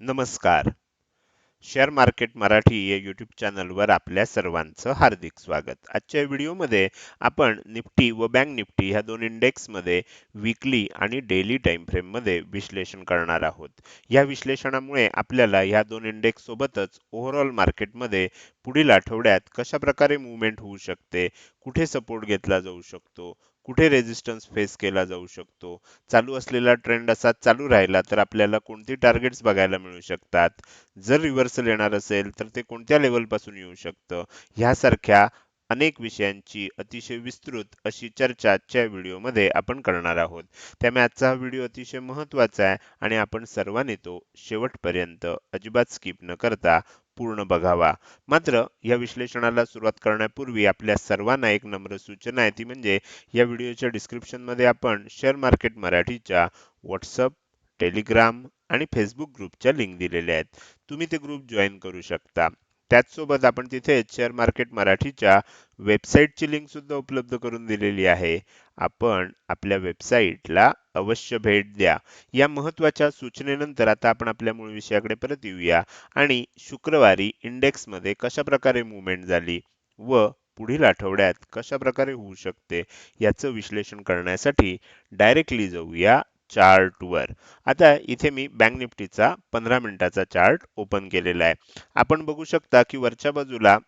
नमस्कार. Share market Marathi या YouTube चॅनलवर आपल्या सर्वांचं हार्दिक स्वागत. आजच्या व्हिडिओमध्ये आपण निफ्टी व बँक निफ्टी ह्या दोन इंडेक्समध्ये विकली आणि डेली टाइम फ्रेममध्ये विश्लेषण करणार आहोत. या विश्लेषणामुळे आपल्याला ह्या दोन इंडेक्स सोबतच ओव्हरऑल मार्केटमध्ये पुढील आठवड्यात कशा प्रकारे मुवमेंट होऊ शकते कुठे सपोर्ट घेतला जाऊ शकतो कुठे रेजिस्टन्स फेस केला जाऊ शकतो? चालू असलेला ट्रेंड असा चालू राहिला तर आपल्याला कोणती टार्गेट्स बघायला मिळू शकतात? जर रिव्हर्सल येणार असेल तर ते कोणत्या लेवलपासून येऊ शकतं? ह्यासारख्या अनेक विषयांची अतिशय विस्तृत अशी चर्चा आजच्या व्हिडिओमध्ये आपण करणार आहोत. त्यामुळे आजचा हा व्हिडिओ अतिशय महत्त्वाचा आहे आणि आपण सर्वांनी तो शेवटपर्यंत अजिबात स्किप न करता पूर्ण बघावा. मात्र या विश्लेषणाला सुरुवात करण्यापूर्वी आपल्या सर्वांना एक नम्र सूचना आहे. ती म्हणजे या व्हिडिओच्या डिस्क्रिप्शनमध्ये आपण शेअर मार्केट मराठीच्या व्हॉट्सअप टेलिग्राम आणि फेसबुक ग्रुपच्या लिंक दिलेल्या आहेत. तुम्ही ते ग्रुप जॉईन करू शकता. त्याचसोबत आपण तिथे शेअर मार्केट मराठीच्या वेबसाईटची लिंकसुद्धा उपलब्ध करून दिलेली आहे. आपण आपल्या वेबसाईटला अवश्य भेट द्या. या महत्त्वाच्या सूचनेनंतर आता आपण आपल्या मूळ विषयाकडे परत येऊया. आणि शुक्रवारी इंडेक्समध्ये कशा प्रकारे मुवमेंट झाली व पुढील आठवड्यात कशा प्रकारे होऊ शकते याचं विश्लेषण करण्यासाठी डायरेक्टली जाऊया. चार्ट वर. आता इथे मी बँक निफ्टीचा पंधरा मिनिटाचा चार्ट ओपन केलेला आहे. आपण बघू शकता की वरच्या बाजूला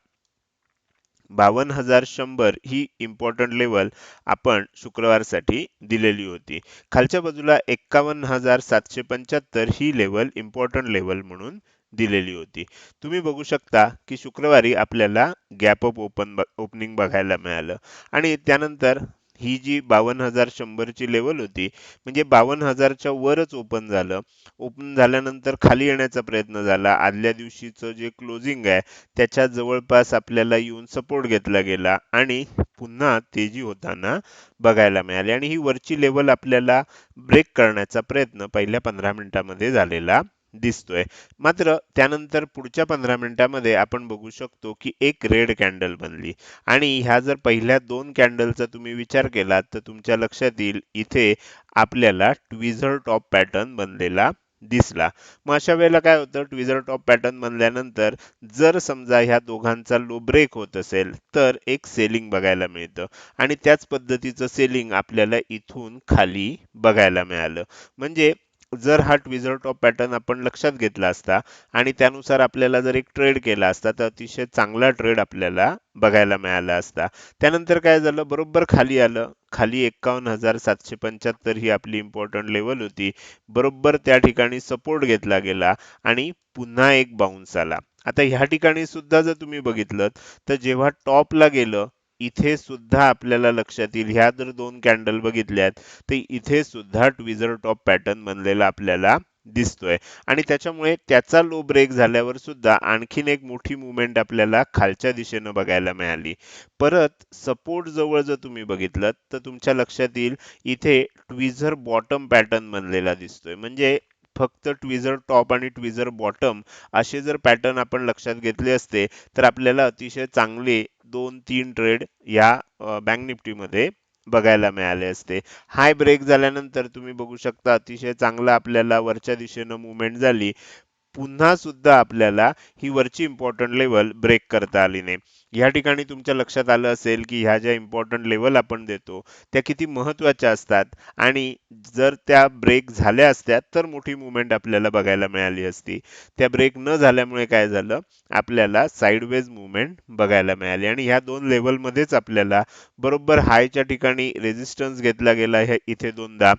बावन्न हजार शंभर ही इम्पॉर्टंट लेवल आपण शुक्रवारसाठी दिलेली होती. खालच्या बाजूला एक्कावन्न हजार सातशे पंच्याहत्तर ही लेवल इम्पॉर्टंट लेवल म्हणून दिलेली होती. तुम्ही बघू शकता की शुक्रवारी आपल्याला गॅप अप ओपन ओपनिंग बघायला मिळालं. आणि त्यानंतर ही जी बावन्न हजार शंभरची लेवल होती म्हणजे बावन्न हजारच्या वरच ओपन झालं. ओपन झाल्यानंतर खाली येण्याचा प्रयत्न झाला. आदल्या दिवशीचं जे क्लोजिंग आहे त्याच्या जवळपास आपल्याला येऊन सपोर्ट घेतला गेला आणि पुन्हा तेजी होताना बघायला मिळाली. आणि ही वरची लेवल आपल्याला ब्रेक करण्याचा प्रयत्न पहिल्या पंधरा मिनिटांमध्ये झालेला. दिसतोय. मात्र त्यानंतर पुढच्या पंधरा मिनिटांमध्ये आपण बघू शकतो की एक रेड कॅन्डल बनली. आणि ह्या जर पहिल्या दोन कॅन्डलचा तुम्ही विचार केला तर तुमच्या लक्षात येईल इथे आपल्याला ट्विझर टॉप पॅटर्न बनलेला दिसला. मग अशा वेळेला काय होतं? ट्विझर टॉप पॅटर्न बनल्यानंतर जर समजा ह्या दोघांचा लो ब्रेक होत असेल तर एक सेलिंग बघायला मिळतं. आणि त्याच पद्धतीचं सेलिंग आपल्याला इथून खाली बघायला मिळालं. म्हणजे जर हा ट्विझर टॉप पॅटर्न आपण लक्षात घेतला असता आणि त्यानुसार आपल्याला जर एक ट्रेड केला असता तर अतिशय चांगला ट्रेड आपल्याला बघायला मिळाला असता. त्यानंतर काय झालं? बरोबर खाली आलं. खाली एक्कावन्न हजार सातशे पंच्याहत्तर ही आपली इम्पॉर्टंट लेवल होती. बरोबर त्या ठिकाणी सपोर्ट घेतला गेला आणि पुन्हा एक बाउन्स आला. आता ह्या ठिकाणी सुद्धा जर तुम्ही बघितलं तर जेव्हा टॉपला गेलं इथे सुद्धा आपल्याला लक्षात येईल. ह्या जर दोन कॅन्डल बघितल्यात तर इथे सुद्धा ट्विझर टॉप पॅटर्न बनलेला आपल्याला दिसतोय. आणि त्याच्यामुळे त्याचा लो ब्रेक झाल्यावर सुद्धा आणखीन एक मोठी मुवमेंट आपल्याला खालच्या दिशेनं बघायला मिळाली. परत सपोर्ट जवळ जर तुम्ही बघितलं तर तुमच्या लक्षात येईल इथे ट्विझर बॉटम पॅटर्न बनलेला दिसतोय. म्हणजे फक्त ट्विझर टॉप आणि ट्विझर बॉटम असे जर पॅटर्न आपण लक्षात घेतले असते तर आपल्याला अतिशय चांगले दोन तीन ट्रेड या बँक निफ्टीमध्ये बघायला मिळाले असते. हाय ब्रेक झाल्यानंतर तुम्ही बघू शकता अतिशय चांगला आपल्याला वरच्या दिशेनं मुवमेंट झाली. पुन्हा सुद्धा आपल्याला ही वरची इम्पॉर्टंट लेवल ब्रेक करता आली नाही. या ठिकाणी तुमच्या लक्षात आलं असेल की ह्या ज्या इम्पॉर्टंट लेवल आपण देतो त्या किती महत्त्वाच्या असतात आणि जर त्या ब्रेक झाल्या असत्या तर मोठी मुवमेंट आपल्याला बघायला मिळाली असती. त्या ब्रेक न झाल्यामुळे काय झालं? आपल्याला साईडवेज मुवमेंट बघायला मिळाली आणि ह्या दोन लेवलमध्येच आपल्याला बरोबर हायच्या ठिकाणी रेजिस्टन्स घेतला गेला ह्या इथे दोनदा.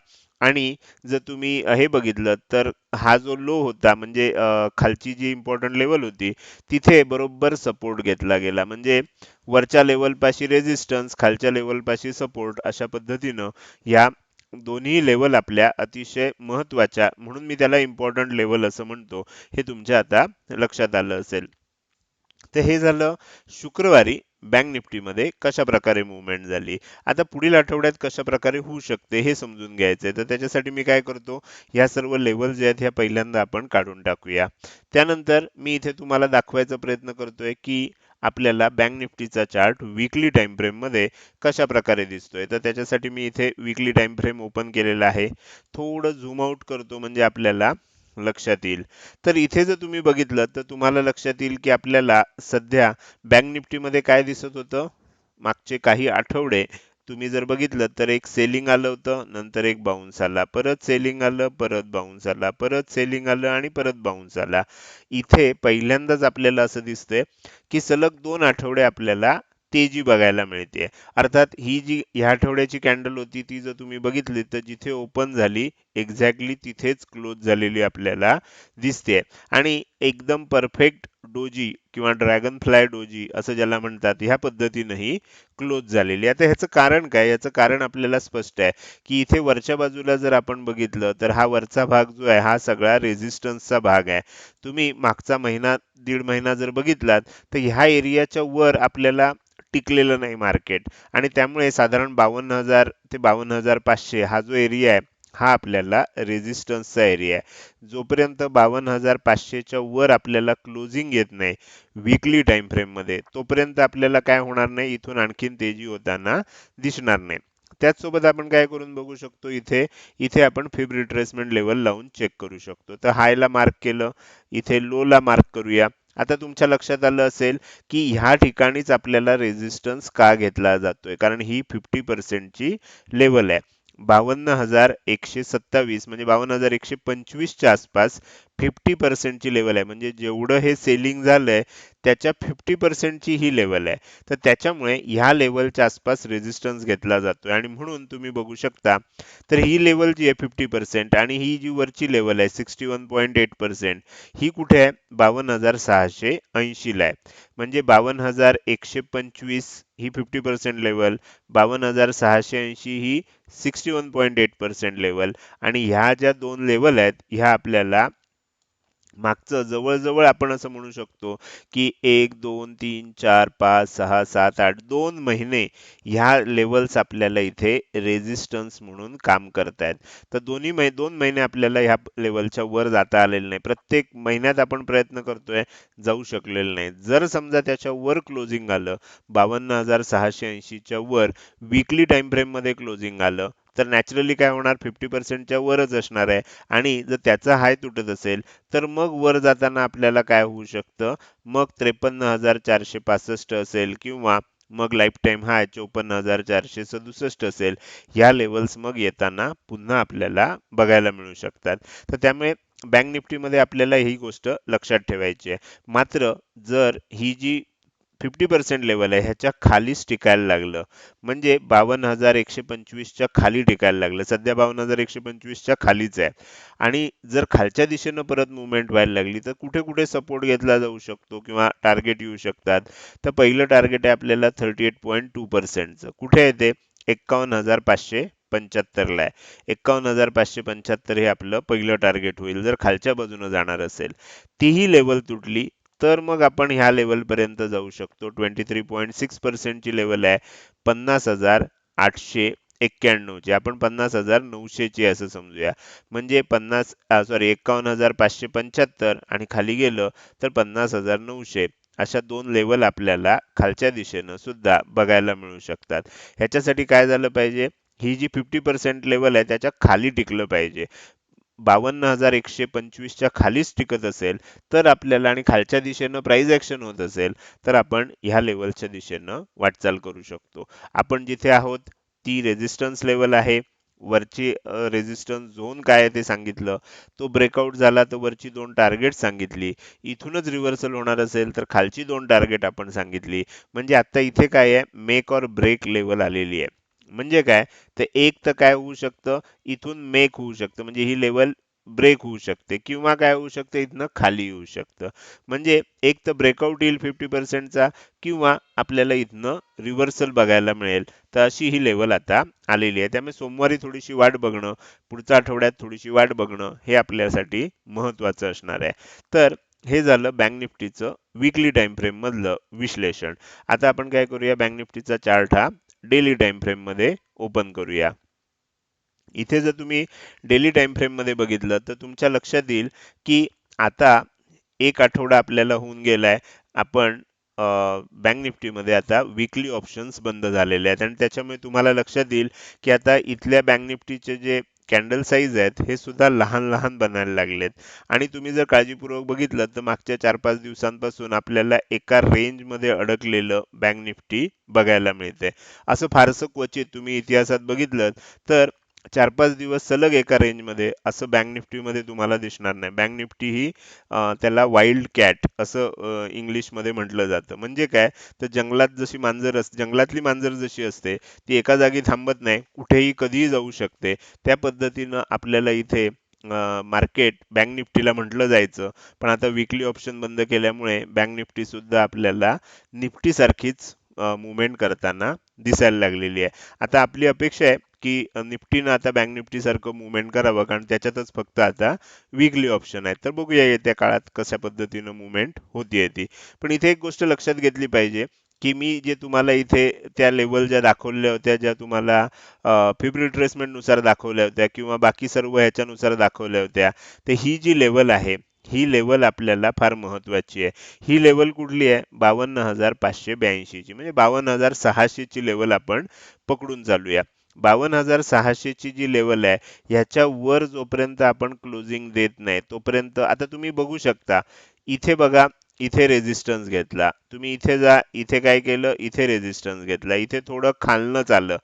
आणि जर तुम्ही हे बघितलं तर हा जो लो होता म्हणजे खालची जी इम्पॉर्टंट लेवल होती तिथे बरोबर सपोर्ट घेतला गेला. म्हणजे वरच्या लेवलपाशी रेझिस्टन्स खालच्या लेवलपाशी सपोर्ट अशा पद्धतीनं या दोन्ही लेवल आपल्या अतिशय महत्त्वाच्या म्हणून मी त्याला इम्पॉर्टंट लेवल असं म्हणतो हे तुमच्या आता लक्षात आलं असेल. तर हे झालं शुक्रवारी. बँक निफ्टीमध्ये कशा प्रकारे मुवमेंट झाली? आता पुढील आठवड्यात कशा प्रकारे होऊ शकते हे समजून घ्यायचं आहे तर त्याच्यासाठी मी काय करतो या सर्व लेवल जे आहेत ह्या पहिल्यांदा आपण काढून टाकूया. त्यानंतर मी इथे तुम्हाला दाखवायचा प्रयत्न करतोय की आपल्याला बँक निफ्टीचा चार्ट विकली टाइम फ्रेममध्ये कशा प्रकारे दिसतोय. तर त्याच्यासाठी मी इथे विकली टाइम फ्रेम ओपन केलेला आहे. थोडं झूम आउट करतो म्हणजे आपल्याला लक्षात येईल. तर इथे जर तुम्ही बघितलं तर तुम्हाला लक्षात येईल की आपल्याला सध्या बँक निफ्टीमध्ये काय दिसत होतं? मागचे काही आठवडे तुम्ही जर बघितलं तर एक सेलिंग आलं होतं नंतर एक बाउन्स आला. परत सेलिंग आलं परत बाउन्स आला. परत सेलिंग आलं आणि परत बाउन्स आला. इथे पहिल्यांदाच आपल्याला असं दिसतंय की सलग दोन आठवडे आपल्याला तेजी बघायला मिळते. अर्थात ही जी ह्या आठवड्याची कॅन्डल होती ती जर तुम्ही बघितली तर जिथे ओपन झाली एक्झॅक्टली तिथेच क्लोज झालेली आपल्याला दिसते. आणि एकदम परफेक्ट डोजी किंवा ड्रॅगन फ्लाय डोजी असं ज्याला म्हणतात ह्या पद्धतीनंही क्लोज झालेली. आता ह्याचं कारण काय? याचं कारण आपल्याला स्पष्ट आहे की इथे वरच्या बाजूला जर आपण बघितलं तर हा वरचा भाग जो आहे हा सगळा रेझिस्टन्सचा भाग आहे. तुम्ही मागचा महिना दीड महिना जर बघितलात तर ह्या एरियाच्या वर आपल्याला टिकलेलं नाही मार्केट. आणि त्यामुळे साधारण बावन्न हजार ते बावन्न हजार पाचशे हा जो एरिया आहे हा आपल्याला रेझिस्टन्सचा एरिया आहे. जोपर्यंत बावन्न हजार पाचशेच्या वर आपल्याला क्लोजिंग येत नाही विकली टाइम फ्रेममध्ये तोपर्यंत आपल्याला काय होणार नाही इथून आणखीन तेजी होताना दिसणार नाही. त्याचसोबत आपण काय करून बघू शकतो इथे? इथे आपण फिब रिट्रेसमेंट लेवल लावून चेक करू शकतो. तर हायला मार्क केलं इथे लोला मार्क करूया. आता तुमच्या लक्षात आलं असेल की ह्या ठिकाणीच आपल्याला रेझिस्टन्स का घेतला जातोय? कारण ही फिफ्टी पर्सेंटची लेवल आहे. बावन्न हजार एकशे सत्तावीस म्हणजे बावन्न हजार एकशे पंचवीसच्या आसपास फिफ्टी पर्सेंटची लेवल आहे. म्हणजे जेवढं हे सेलिंग झालंय त्याच्या फिफ्टी पर्सेंटची ही लेवल आहे. तर त्याच्यामुळे ह्या लेवलच्या आसपास रेझिस्टन्स घेतला जातोय. आणि म्हणून तुम्ही बघू शकता तर ही लेवल जी आहे फिफ्टी पर्सेंट आणि ही जी वरची लेवल आहे sixty one point eight percent ही कुठे आहे? बावन्न हजार सहाशे ऐंशीला आहे. म्हणजे बावन्न हजार एकशे पंचवीस ही फिफ्टी पर्सेंट लेवल बावन्न हजार सहाशे ऐंशी ही sixty one point eight percent level आणि ह्या ज्या दोन लेवल आहेत ह्या आपल्याला मागचं जवळजवळ आपण असं म्हणू शकतो की एक दोन तीन चार पाच सहा सात आठ दोन महिने ह्या लेवल्स आपल्याला इथे रेझिस्टन्स म्हणून काम करतायत. तर दोन्ही मै दोन महिने आपल्याला ह्या लेवलच्या वर जाता आलेले नाही. प्रत्येक महिन्यात आपण प्रयत्न करतोय जाऊ शकलेलं नाही. जर समजा त्याच्या वर क्लोजिंग आलं बावन्न हजार सहाशे ऐंशीच्या वर वीकली टाइम फ्रेममध्ये क्लोजिंग आलं तर नॅचरली काय होणार? फिफ्टी पर्सेंटच्या वरच असणार आहे. आणि जर त्याचा हाय तुटत असेल तर मग वर जाताना आपल्याला काय होऊ शकतं? मग त्रेपन्न हजार चारशे पासष्ट असेल किंवा मग लाईफ टाईम हाय चोपन्न हजार चारशे सदुसष्ट असेल. ह्या लेवल्स मग येताना पुन्हा आपल्याला बघायला मिळू शकतात. तर त्यामुळे बँक निफ्टीमध्ये आपल्याला ही गोष्ट लक्षात ठेवायची आहे. मात्र जर ही जी फिफ्टी पर्सेंट लेवल आहे ह्याच्या खालीच टिकायला लागलं. म्हणजे बावन्न हजार एकशे पंचवीसच्या खाली टिकायला लागलं. सध्या बावन्न हजार एकशे पंचवीसच्या खालीच आहे. आणि जर खालच्या दिशेनं परत मुवमेंट व्हायला लागली तर कुठे कुठे सपोर्ट घेतला जाऊ शकतो किंवा टार्गेट येऊ शकतात. तर पहिलं टार्गेट आहे आपल्याला थर्टी एट पॉईंट टू पर्सेंटचं कुठे आहे ते? एक्कावन्न हजार पाचशे पंच्याहत्तरला आहे. एक्कावन्न हजार पाचशे पंच्याहत्तर हे आपलं पहिलं टार्गेट होईल जर खालच्या बाजूनं जाणार असेल. तीही लेवल तुटली तर मग आपण ह्या लेवलपर्यंत जाऊ शकतो. ट्वेंटी थ्री पॉईंट सिक्स पर्सेंटची लेवल आहे पन्नास हजार आठशे एक्क्याण्णवची आपण पन्नास हजार नऊशेची असं समजूया. म्हणजे पन्नास सॉरी एक्कावन्न हजार पाचशे पंच्याहत्तर आणि खाली गेलं तर पन्नास हजार नऊशे. अशा दोन लेवल आपल्याला खालच्या दिशेनं सुद्धा बघायला मिळू शकतात. ह्याच्यासाठी काय झालं पाहिजे? ही जी फिफ्टी पर्सेंट लेवल आहे त्याच्याखाली टिकलं पाहिजे. बावन्न हजार एकशे पंचवीसच्या खालीच टिकत असेल तर आपल्याला आणि खालच्या दिशेनं प्राइस ऍक्शन होत असेल तर आपण ह्या लेवलच्या दिशेनं वाटचाल करू शकतो. आपण जिथे आहोत ती रेझिस्टन्स लेवल आहे. वरची रेझिस्टन्स झोन काय आहे ते सांगितलं. तो ब्रेकआउट झाला तर वरची दोन टार्गेट सांगितली. इथूनच रिव्हर्सल होणार असेल तर खालची दोन टार्गेट आपण सांगितली. म्हणजे आता इथे काय आहे? मेक और ब्रेक लेवल आलेली आहे. म्हणजे काय? तर एक तर काय होऊ शकतं? इथून मेक होऊ शकतं. म्हणजे ही लेवल ब्रेक होऊ शकते. किंवा काय होऊ शकतं? इथनं खाली येऊ शकतं. म्हणजे एक तर ब्रेकआउट येईल फिफ्टी पर्सेंटचा किंवा आपल्याला इथनं रिव्हर्सल बघायला मिळेल. तर अशी ही लेवल आता आलेली आहे. त्यामुळे सोमवारी थोडीशी वाट बघणं पुढच्या आठवड्यात थोडीशी वाट बघणं हे आपल्यासाठी महत्वाचं असणार आहे. तर हे झालं बँक निफ्टीचं विकली टाइम फ्रेम मधलं विश्लेषण. आता आपण काय करूया? बँक निफ्टीचा चार्ट हा डेली टाइम फ्रेममध्ये ओपन करूया. इथे जर तुम्ही डेली टाइम फ्रेममध्ये बघितलं तर तुमच्या लक्षात येईल की आता एक आठवडा आपल्याला होऊन गेलाय. आपण बँक निफ्टीमध्ये आता विकली ऑप्शन्स बंद झालेले आहेत. आणि त्याच्यामुळे तुम्हाला लक्षात येईल की आता इथल्या बँक निफ्टीचे जे कॅन्डल साईज आहेत हे सुद्धा लहान लहान बनायला लागलेत. आणि तुम्ही जर काळजीपूर्वक बघितलं तर मागच्या चार पाच दिवसांपासून आपल्याला एका रेंजमध्ये अडकलेलं बँक निफ्टी बघायला मिळते असं फारसं क्वचित तुम्ही इतिहासात बघितलं तर चार पाच दिवस सलग एका रेंजमध्ये असं बँक निफ्टीमध्ये तुम्हाला दिसणार नाही. बँक निफ्टी ही त्याला वाईल्ड कॅट असं इंग्लिशमध्ये म्हटलं जातं. म्हणजे काय? तर जंगलात जशी मांजर असते जंगलातली मांजर जशी असते ती एका जागी थांबत नाही कुठेही कधीही जाऊ शकते. त्या पद्धतीनं आपल्याला इथे मार्केट बँक निफ्टीला म्हटलं जायचं. पण आता विकली ऑप्शन बंद केल्यामुळे बँक निफ्टी सुद्धा आपल्याला निफ्टीसारखीच मुवमेंट करताना दिसायला लागलेली आहे. आता आपली अपेक्षा आहे की निफ्टीनं आता बँक निफ्टीसारखं मुवमेंट करावं कारण त्याच्यातच फक्त आता विकली ऑप्शन आहे तर बघूया येत्या काळात कशा पद्धतीनं मुवमेंट होतीये ती. पण इथे एक गोष्ट लक्षात घेतली पाहिजे की मी जे तुम्हाला इथे त्या लेवल ज्या दाखवल्या होत्या ज्या तुम्हाला फिब रिट्रेसमेंटनुसार दाखवल्या होत्या किंवा बाकी सर्व ह्याच्यानुसार दाखवल्या होत्या तर ही जी लेवल आहे ही लेवल आपल्याला फार महत्वाची आहे. ही लेवल कुठली आहे? बावन्न हजार पाचशे ब्याऐंशीची. म्हणजे बावन्न हजार सहाशेची लेवल आपण पकडून चालूया. बावन्न हजार सहाशेची जी लेवल आहे ह्याच्या वर जोपर्यंत आपण क्लोजिंग देत नाही तोपर्यंत आता तुम्ही बघू शकता. इथे बघा इथे रेझिस्टन्स घेतला. तुम्ही इथे जा इथे काय केलं? इथे रेझिस्टन्स घेतला. इथे थोडं खालनंच आलं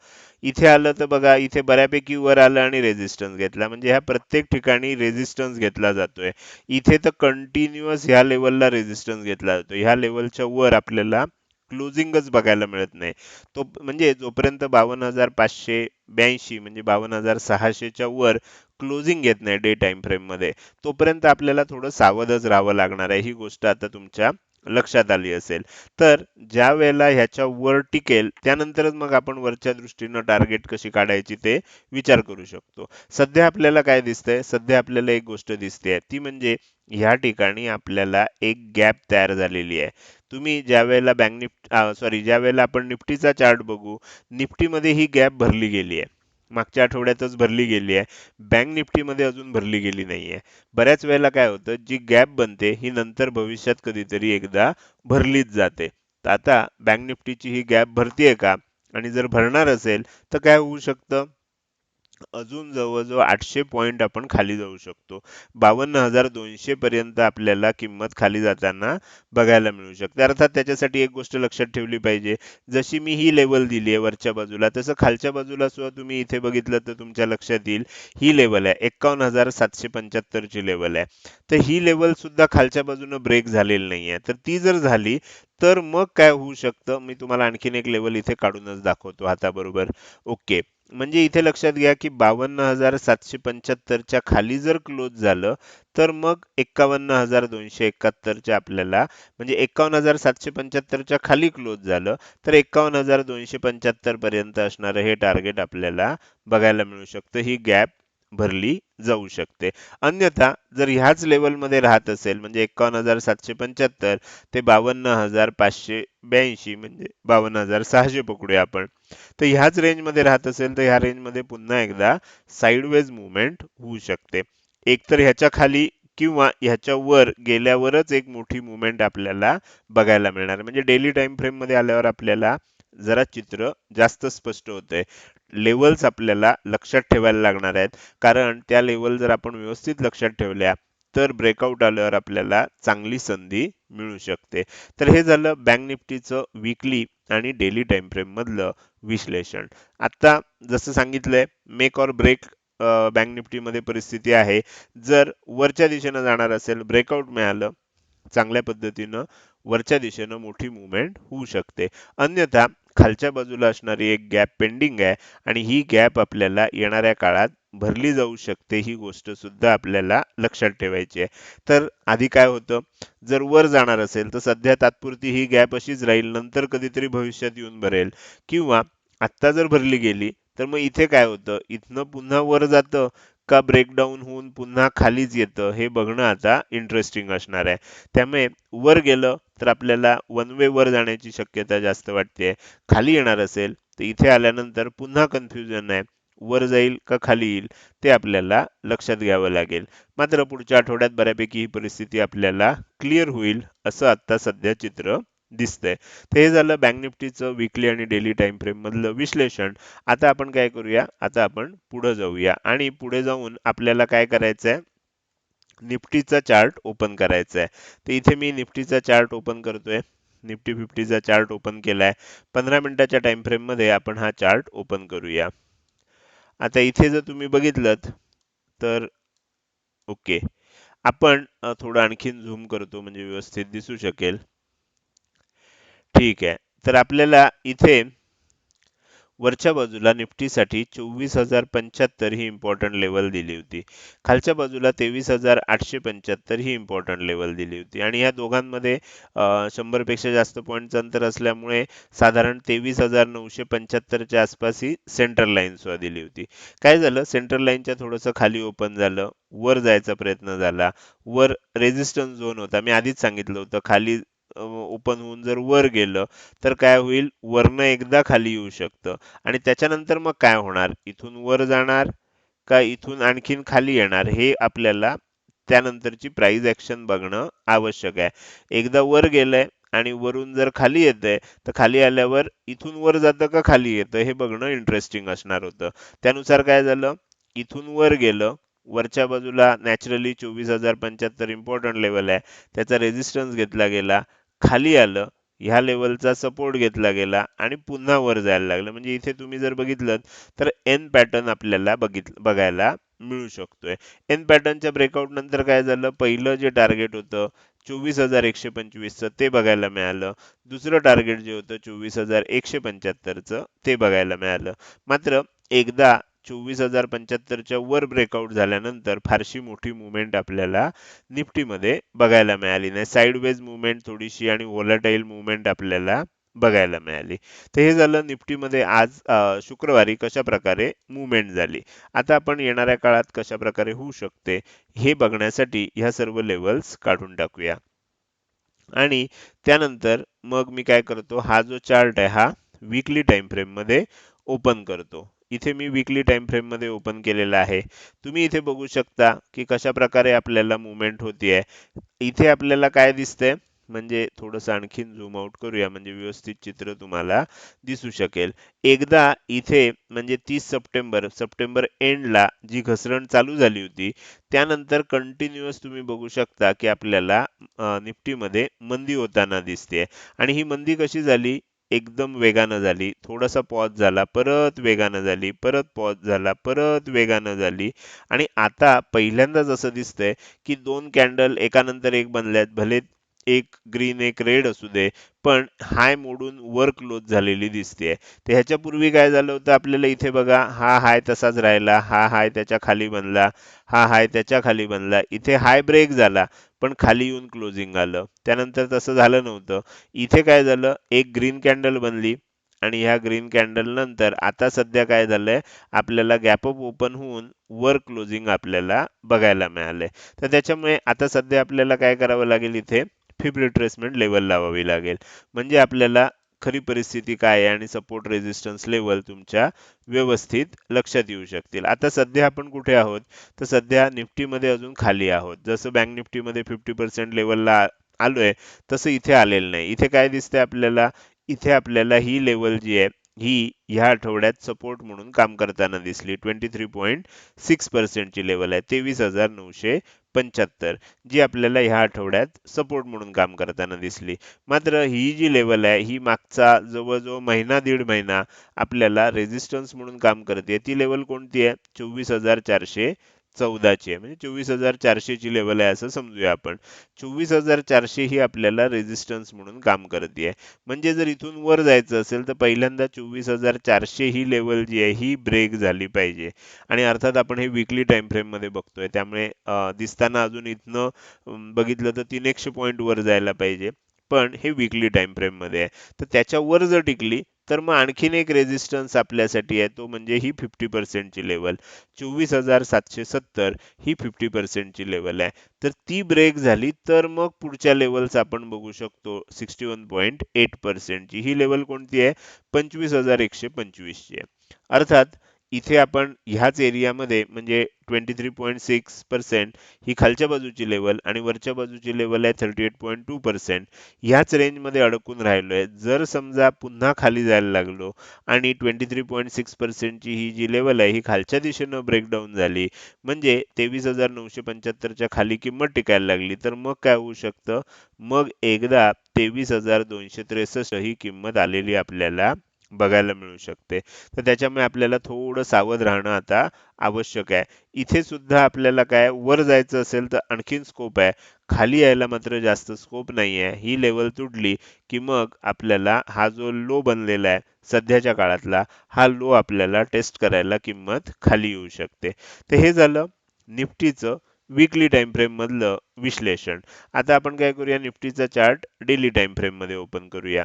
इथे आलं तर बघा इथे बऱ्यापैकी वर आलं आणि रेझिस्टन्स घेतला. म्हणजे ह्या प्रत्येक ठिकाणी रेझिस्टन्स घेतला जातोय. इथे तर कंटिन्युअस ह्या लेवलला रेझिस्टन्स घेतला जातो ह्या लेवलच्या वर आपल्याला क्लोजिंगच बघायला मिळत नाही. तो म्हणजे जोपर्यंत बावन्न हजार पाचशे ब्याऐंशी म्हणजे बावन्न हजार सहाशेच्या वर क्लोजिंग येत नाही डे टाइम फ्रेममध्ये तोपर्यंत आपल्याला थोडं सावधच राहावं लागणार आहे. ही गोष्ट आता तुमच्या लक्षात आली असेल. तर ज्या वेळेला ह्याच्या वर टिकेल त्यानंतरच मग आपण वरच्या दृष्टीनं टार्गेट कशी काढायची ते विचार करू शकतो. सध्या आपल्याला काय दिसतंय? सध्या आपल्याला एक गोष्ट दिसते ती म्हणजे ह्या ठिकाणी आपल्याला एक गॅप तयार झालेली आहे. तुम्ही ज्या वेळेला बँक निफ्टी सॉरी ज्या वेळेला आपण निफ्टीचा चार्ट बघू निफ्टीमध्ये ही गॅप भरली गेली आहे. मागच्या आठवड्यातच भरली गेली आहे. बँक निफ्टीमध्ये अजून भरली गेली नाहीये. बऱ्याच वेळेला काय होतं जी गॅप बनते ही नंतर भविष्यात कधीतरी एकदा भरलीच जाते. तर आता बँक निफ्टीची ही गॅप भरतीये का? आणि जर भरणार असेल तर काय होऊ शकतं? अजून जवळजवळ आठशे पॉईंट आपण खाली जाऊ शकतो. बावन्न हजार दोनशे पर्यंत आपल्याला किंमत खाली जाताना बघायला मिळू शकते. अर्थात त्याच्यासाठी एक गोष्ट लक्षात ठेवली पाहिजे. जशी मी ही लेवल दिली आहे वरच्या बाजूला तसं खालच्या बाजूला सुद्धा तुम्ही इथे बघितलं तर तुमच्या लक्षात येईल ही लेवल आहे. एक्कावन्न हजार सातशे पंच्याहत्तरची लेवल आहे. तर ही लेवल सुद्धा खालच्या बाजूनं ब्रेक झालेली नाही आहे तर ती जर झाली तर मग काय होऊ शकतं? मी तुम्हाला आणखीन एक लेवल इथे काढूनच दाखवतो हाताबरोबर. ओके म्हणजे इथे लक्षात घ्या की बावन्न हजार सातशे पंच्याहत्तरच्या खाली जर क्लोज झालं तर मग एक्कावन्न हजार दोनशे एकाहत्तरच्या आपल्याला म्हणजे एक्कावन्न हजार सातशे पंच्याहत्तरच्या खाली क्लोज झालं तर एक्कावन्न हजार दोनशे पंच्याहत्तर पर्यंत असणारं हे टार्गेट आपल्याला बघायला मिळू शकतं. ही गॅप भरली जाऊ शकते. अन्यथा जर ह्याच लेवलमध्ये राहत असेल म्हणजे एकावन्न हजार सातशे पंच्याहत्तर ते बावन्न हजार पाचशे ब्याऐंशी म्हणजे बावन्न हजार सहाशे पकडूया आपण. तर ह्याच रेंजमध्ये राहत असेल तर ह्या रेंजमध्ये पुन्हा एकदा साईडवेज मुवमेंट होऊ शकते. एकतर ह्याच्या खाली किंवा ह्याच्यावर गेल्यावरच एक मोठी मुवमेंट आपल्याला बघायला मिळणार. म्हणजे डेली टाइम फ्रेममध्ये आल्यावर आपल्याला जरा चित्र जास्त स्पष्ट होतंय. लेवल्स आपल्याला लक्षात ठेवायला लागणार आहेत. कारण त्या लेवल जर आपण व्यवस्थित लक्षात ठेवल्या तर ब्रेकआउट आल्यावर आपल्याला चांगली संधी मिळू शकते. तर हे झालं बँक निफ्टीचं विकली आणि डेली टाइम फ्रेम मधलं विश्लेषण. आता जसं सांगितलंय मेक ऑर ब्रेक बँक निफ्टीमध्ये परिस्थिती आहे. जर वरच्या दिशेनं जाणार असेल ब्रेकआउट मिळालं चांगल्या पद्धतीनं वरच्या दिशेनं मोठी मुवमेंट होऊ शकते. अन्यथा खालच्या बाजूला असणारी एक गॅप पेंडिंग आहे आणि ही गॅप आपल्याला येणाऱ्या काळात भरली जाऊ शकते ही गोष्ट सुद्धा आपल्याला लक्षात ठेवायची आहे. तर आधी काय होतं? जर वर जाणार असेल तर सध्या तात्पुरती ही गॅप अशीच राहील नंतर कधीतरी भविष्यात येऊन भरेल. किंवा आत्ता जर भरली गेली तर मग इथे काय होतं? इथनं पुन्हा वर जातं. का ब्रेकडाऊन होऊन पुन्हा खालीच येतं हे बघणं आता इंटरेस्टिंग असणार आहे. त्यामुळे वर गेलं तर आपल्याला वन वे वर जाण्याची शक्यता जास्त वाटते. खाली येणार असेल तर इथे आल्यानंतर पुन्हा कन्फ्युजन आहे. वर जाईल का खाली येईल ते आपल्याला लक्षात घ्यावं लागेल. मात्र पुढच्या आठवड्यात बऱ्यापैकी ही परिस्थिती आपल्याला क्लिअर होईल असं आता सध्या चित्र दिसतंय. तर हे झालं बँक निफ्टीचं विकली आणि डेली टाइम फ्रेम मधलं विश्लेषण. आता आपण काय करूया? आता आपण पुढे जाऊया. आणि पुढे जाऊन आपल्याला काय करायचंय? निफ्टीचा चार्ट ओपन करायचा आहे तर इथे मी निफ्टीचा चार्ट ओपन करतोय. निफ्टी फिफ्टीचा चार्ट ओपन केलाय. पंधरा मिनिटाच्या टाइम फ्रेममध्ये आपण हा चार्ट ओपन करूया. आता इथे जर तुम्ही बघितलं तर ओके. आपण थोडं आणखीन झूम करतो म्हणजे व्यवस्थित दिसू शकेल. ठीक आहे. तर आपल्याला इथे वरच्या बाजूला निफ्टीसाठी चोवीस हजार पंच्याहत्तर ही इम्पॉर्टंट लेवल दिली होती. खालच्या बाजूला तेवीस हजार आठशे पंच्याहत्तर ही इम्पॉर्टंट लेवल दिली होती. आणि या दोघांमध्ये शंभरपेक्षा जास्त पॉईंटचं अंतर असल्यामुळे साधारण तेवीस हजार नऊशे पंच्याहत्तरच्या आसपास ही सेंट्रल लाईन सुद्धा दिली होती. काय झालं? सेंट्रल लाईनच्या थोडंसं खाली ओपन झालं. वर जायचा प्रयत्न झाला. वर रेझिस्टन्स झोन होता. मी आधीच सांगितलं होतं खाली ओपन होऊन जर वर गेलं तर काय होईल? वरनं एकदा खाली येऊ शकतं. आणि त्याच्यानंतर मग काय होणार? इथून वर जाणार का इथून आणखीन खाली येणार? हे आपल्याला त्यानंतरची प्राइस ऍक्शन बघणं आवश्यक आहे. एकदा वर गेलंय आणि वरून जर खाली येतंय तर खाली आल्यावर इथून वर जातं का खाली येतं? हे बघणं इंटरेस्टिंग असणार होतं. त्यानुसार काय झालं? इथून वर गेलं. वरच्या बाजूला नॅचरली चोवीस हजार पंच्याहत्तर इम्पॉर्टंट लेवल आहे. त्याचा रेझिस्टन्स घेतला गेला. खाली आलं ह्या लेवलचा सपोर्ट घेतला गेला आणि पुन्हा वर जायला लागलं. म्हणजे इथे तुम्ही जर बघितलं तर एन पॅटर्न आपल्याला बघित बघायला मिळू शकतोय. एन पॅटर्नच्या ब्रेकआउट नंतर काय झालं? पहिलं जे टार्गेट होतं चोवीस हजार एकशे पंचवीसचं ते बघायला मिळालं. दुसरं टार्गेट जे होतं चोवीस हजार एकशे पंच्याहत्तरचं ते बघायला मिळालं. मात्र एकदा चोवीस हजार पंच्याहत्तरच्या वर ब्रेकआउट झाल्यानंतर फारशी मोठी मुवमेंट आपल्याला निफ्टीमध्ये बघायला मिळाली नाही. साईडवेज मुवमेंट थोडीशी आणि व्होलाटाईल मुवमेंट आपल्याला बघायला मिळाली. तर हे झालं निफ्टीमध्ये आज शुक्रवारी कशा प्रकारे मुवमेंट झाली. आता आपण येणाऱ्या काळात कशा प्रकारे होऊ शकते हे बघण्यासाठी ह्या सर्व लेवल्स काढून टाकूया. आणि त्यानंतर मग मी काय करतो हा जो चार्ट आहे हा वीकली टाइम फ्रेममध्ये ओपन करतो. इथे मी वीकली टाइम फ्रेममध्ये ओपन केलेला आहे. तुम्ही इथे बघू शकता की कशा प्रकारे आपल्याला मुवमेंट होतीये. इथे आपल्याला काय दिसतंय? म्हणजे थोडंसं आणखीन झूम आउट करूया म्हणजे व्यवस्थित चित्र तुम्हाला दिसू शकेल. एकदा इथे म्हणजे तीस सप्टेंबर सप्टेंबर एंडला जी घसरण चालू झाली होती त्यानंतर कंटिन्युअस तुम्ही बघू शकता की आपल्याला निफ्टीमध्ये मंदी होताना दिसते आणि ही मंदी कशी झाली? एकदम वेगानं झाली. थोडासा पॉज झाला परत वेगानं झाली परत पॉज झाला परत वेगानं झाली. आणि आता पहिल्यांदाच असं दिसतंय की दोन कॅन्डल एकानंतर एक बनल्यात. भले एक ग्रीन एक रेड असू दे पण हाय मोडून वर क्लोज झालेली दिसते तर ह्याच्यापूर्वी काय झालं होतं आपल्याला इथे बघा हा हाय तसाच राहिला हा हाय त्याच्याखाली बनला हा हाय त्याच्याखाली बनला. इथे हाय ब्रेक झाला. पण खाली येऊन क्लोजिंग आलं. त्यानंतर तसं झालं नव्हतं. इथे काय झालं? एक ग्रीन कॅन्डल बनली आणि ह्या ग्रीन कॅन्डल नंतर आता सध्या काय झालंय? आपल्याला गॅप अप ओपन होऊन वर क्लोजिंग आपल्याला बघायला मिळालंय. तर त्याच्यामुळे आता सध्या आपल्याला काय करावं लागेल इथे? फिब रिट्रेसमेंट लेवल लावावी लागेल. म्हणजे आपल्याला खरी परिस्थिती काय आहे आणि सपोर्ट रेझिस्टन्स लेवल तुमच्या व्यवस्थित लक्षात येऊ शकतील. आता सध्या आपण कुठे आहोत? तर सध्या निफ्टीमध्ये अजून खाली आहोत. जसं बँक निफ्टीमध्ये फिफ्टी पर्सेंट लेवलला आलोय तसं इथे आलेलं नाही. इथे काय दिसतंय आपल्याला? इथे आपल्याला ही लेवल जी आहे ही ह्या आठवड्यात सपोर्ट म्हणून काम करताना दिसली. ट्वेंटी थ्री पॉईंट सिक्स पर्सेंटची लेवल आहे. तेवीस हजार नऊशे पंच्याहत्तर जी आपल्याला ह्या आठवड्यात सपोर्ट म्हणून काम करताना दिसली. मात्र ही जी लेवल आहे ही मागचा जवळजवळ महिना दीड महिना आपल्याला रेझिस्टन्स म्हणून काम करते. ती लेवल कोणती आहे? चोवीस हजार चारशे चौदाची आहे. म्हणजे चोवीस हजार चारशेची लेवल आहे असं समजूया आपण. चोवीस हजार चारशे ही आपल्याला रेझिस्टन्स म्हणून काम करते म्हणजे जर इथून वर जायचं असेल तर पहिल्यांदा चोवीस हजार चारशे ही लेवल जी आहे ही ब्रेक झाली पाहिजे. आणि अर्थात आपण हे विकली टाइम फ्रेममध्ये बघतोय. त्यामुळे दिसताना अजून इथनं बघितलं तर तीन एकशे पॉईंट वर जायला पाहिजे. पण हे विकली टाइम फ्रेममध्ये आहे. तर त्याच्यावर जर टिकली तर मग आणखीन एक रेझिस्टन्स आपल्यासाठी आहे तो म्हणजे ही फिफ्टी पर्सेंटची लेवल चोवीस हजार सातशे सत्तर ही फिफ्टी पर्सेंटची लेवल आहे. तर ती ब्रेक झाली तर मग पुढच्या लेवल्स आपण बघू शकतो सिक्स्टी वन पॉईंट एट पर्सेंटची ही लेवल कोणती आहे? पंचवीस हजार एकशे पंचवीसची आहे. अर्थात इथे आपण ह्याच एरियामध्ये म्हणजे twenty three point six percent ही खालच्या बाजूची लेवल आणि वरच्या बाजूची लेवल आहे thirty eight point two percent ह्याच रेंजमध्ये अडकून राहिलोय. जर समजा पुन्हा खाली जायला लागलो आणि ट्वेंटी थ्री पॉईंट सिक्स पर्सेंटची ही जी लेवल आहे ही खालच्या दिशेनं ब्रेकडाऊन झाली म्हणजे तेवीस हजार नऊशे पंच्याहत्तरच्या खाली किंमत टिकायला लागली तर मग काय होऊ शकतं? मग एकदा तेवीस हजार दोनशे त्रेसष्ट ही किंमत आलेली आपल्याला बघायला मिळू शकते. तर त्याच्यामुळे आपल्याला थोडं सावध राहणं आता आवश्यक आहे. इथे सुद्धा आपल्याला काय वर जायचं असेल तर आणखीन स्कोप आहे. खाली यायला मात्र जास्त स्कोप नाही आहे ही लेवल तुटली की मग आपल्याला हा जो लो बनलेला आहे सध्याच्या काळातला हा लो आपल्याला टेस्ट करायला किंमत खाली येऊ शकते. तर हे झालं निफ्टीचं वीकली टाइम फ्रेम मधलं विश्लेषण. आता आपण काय करूया निफ्टीचा चार्ट डेली टाइम फ्रेममध्ये ओपन करूया.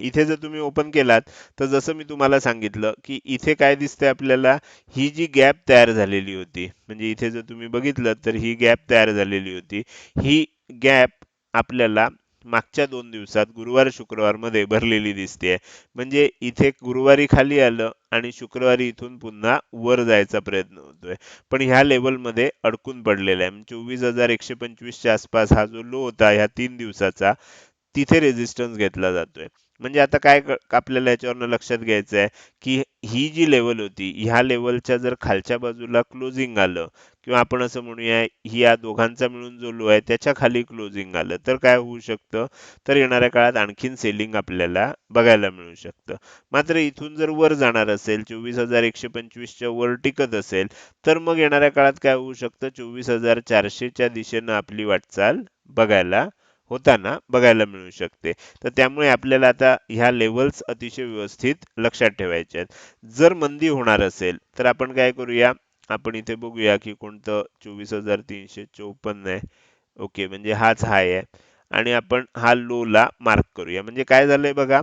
इथे जर तुम्ही ओपन केलात तर जसं मी तुम्हाला सांगितलं की इथे काय दिसतंय आपल्याला ही जी गॅप तयार झालेली होती म्हणजे इथे जर तुम्ही बघितलं तर ही गॅप तयार झालेली होती. ही गॅप आपल्याला मागच्या दोन दिवसात गुरुवार शुक्रवारमध्ये भरलेली दिसते म्हणजे इथे गुरुवारी खाली आलं आणि शुक्रवारी इथून पुन्हा वर जायचा प्रयत्न होतोय. पण ह्या लेवलमध्ये अडकून पडलेला आहे. चोवीस हजार एकशे पंचवीसच्या आसपास हा जो लो होता ह्या तीन दिवसाचा तिथे रेजिस्टन्स घेतला जातोय. म्हणजे आता काय आपल्याला याच्यावरनं लक्षात घ्यायचं आहे की ही जी लेवल होती ह्या लेवलच्या जर खालच्या बाजूला क्लोजिंग आलं किंवा आपण असं म्हणूया ही या दोघांचा मिळून जो लो आहे त्याच्याखाली क्लोजिंग आलं तर काय होऊ शकतं? तर येणाऱ्या काळात आणखीन सेलिंग आपल्याला बघायला मिळू शकतं. मात्र इथून जर वर जाणार असेल चोवीस हजार एकशे पंचवीसच्या वर टिकत असेल तर मग येणाऱ्या काळात काय होऊ शकतं? चोवीस हजार चारशेच्या दिशेनं आपली वाटचाल बघायला होताना बघायला मिळू शकते. तर त्यामुळे आपल्याला आता ह्या लेवल्स अतिशय व्यवस्थित लक्षात ठेवायच्या आहेत. जर मंदी होणार असेल तर आपण काय करूया? आपण इथे बघूया की कोणतं चोवीस हजार तीनशे चौपन्न आहे. ओके म्हणजे हाच हाय आहे. आणि आपण हा लो ला मार्क करूया. म्हणजे काय झालंय बघा?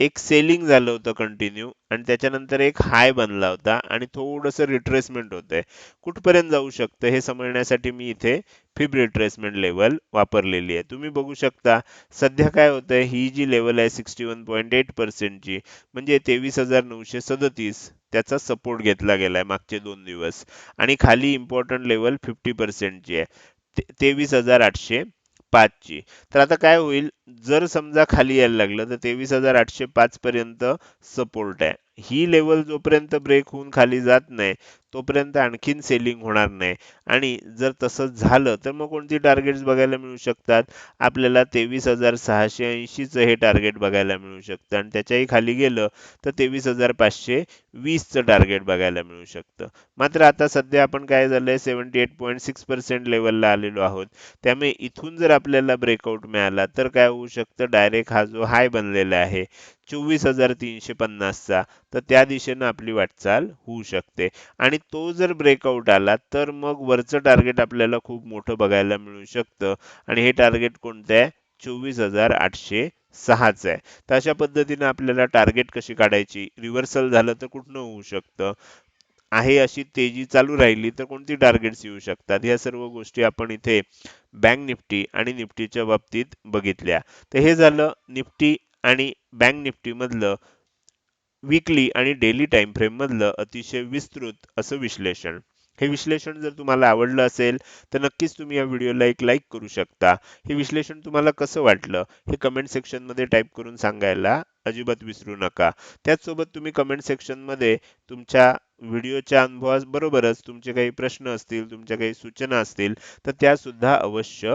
एक सेलिंग झालं होतं कंटिन्यू आणि त्याच्यानंतर एक हाय बनला होता आणि थोडंसं रिट्रेसमेंट होतंय. कुठपर्यंत जाऊ शकतं हे समजण्यासाठी मी इथे फिब रिट्रेसमेंट लेवल वापरलेली आहे. तुम्ही बघू शकता सध्या काय होतंय ही जी लेवल आहे सिक्स्टी वन पॉईंट एट पर्सेंटची म्हणजे तेवीस हजार नऊशे सदतीस त्याचा सपोर्ट घेतला गेलाय मागचे दोन दिवस. आणि खाली इम्पॉर्टंट लेवल फिफ्टी पर्सेंटची आहे. तेवीस हजार आठशे पाचची. तर आता काय होईल? जर समजा खाली यायला लागलं तर तेवीस हजार आठशे पाच पर्यंत सपोर्ट आहे. ही लेवल जोपर्यंत ब्रेक होऊन खाली जात नाही तोपर्यंत आणखीन सेलिंग होणार नाही. आणि जर तसं झालं तर मग कोणती टार्गेट्स बघायला मिळू शकतात? आपल्याला तेवीस हजार सहाशे ऐंशीचं हे टार्गेट बघायला मिळू शकतं. आणि त्याच्याही खाली गेलं तर तेवीस हजार पाचशे वीसचं टार्गेट बघायला मिळू शकतं. मात्र आता सध्या आपण काय झालंय seventy eight point six percent लेवलला आलेलो आहोत. त्यामुळे इथून जर आपल्याला ब्रेकआउट मिळाला तर काय होऊ शकतं? डायरेक्ट हा जो हाय बनलेला आहे चोवीस हजार तीनशे पन्नासचा. तर त्या दिशेनं आपली वाटचाल होऊ शकते. आणि तो जर ब्रेकआउट आला तर मग वरचं टार्गेट आपल्याला खूप मोठं बघायला मिळू शकतं. आणि हे टार्गेट कोणतं आहे? चोवीस हजार आठशे सहाच आहे. तर अशा पद्धतीने आपल्याला टार्गेट कशी काढायची? रिव्हर्सल झालं तर कुठनं होऊ शकतं? आहे अशी तेजी चालू राहिली तर कोणती टार्गेट्स येऊ शकतात? या सर्व गोष्टी आपण इथे बँक निफ्टी आणि निफ्टीच्या बाबतीत बघितल्या. तर हे झालं निफ्टी आणि बँक निफ्टी मधलं वीकली आणि डेली टाइम फ्रेम मधलं अतिशय विस्तृत असं विश्लेषण. हे विश्लेषण जर तुम्हाला आवडलं असेल तर नक्कीच तुम्ही या व्हिडिओला एक लाईक करू शकता. हे विश्लेषण तुम्हाला कसं वाटलं हे कमेंट सेक्शनमध्ये टाईप करून सांगायला अजिबात विसरू नका. त्याचसोबत तुम्ही कमेंट सेक्शनमध्ये तुमच्या व्हिडिओच्या अनुभवाबरोबरच तुमचे काही प्रश्न असतील तुमच्या काही सूचना असतील तर त्या सुद्धा अवश्य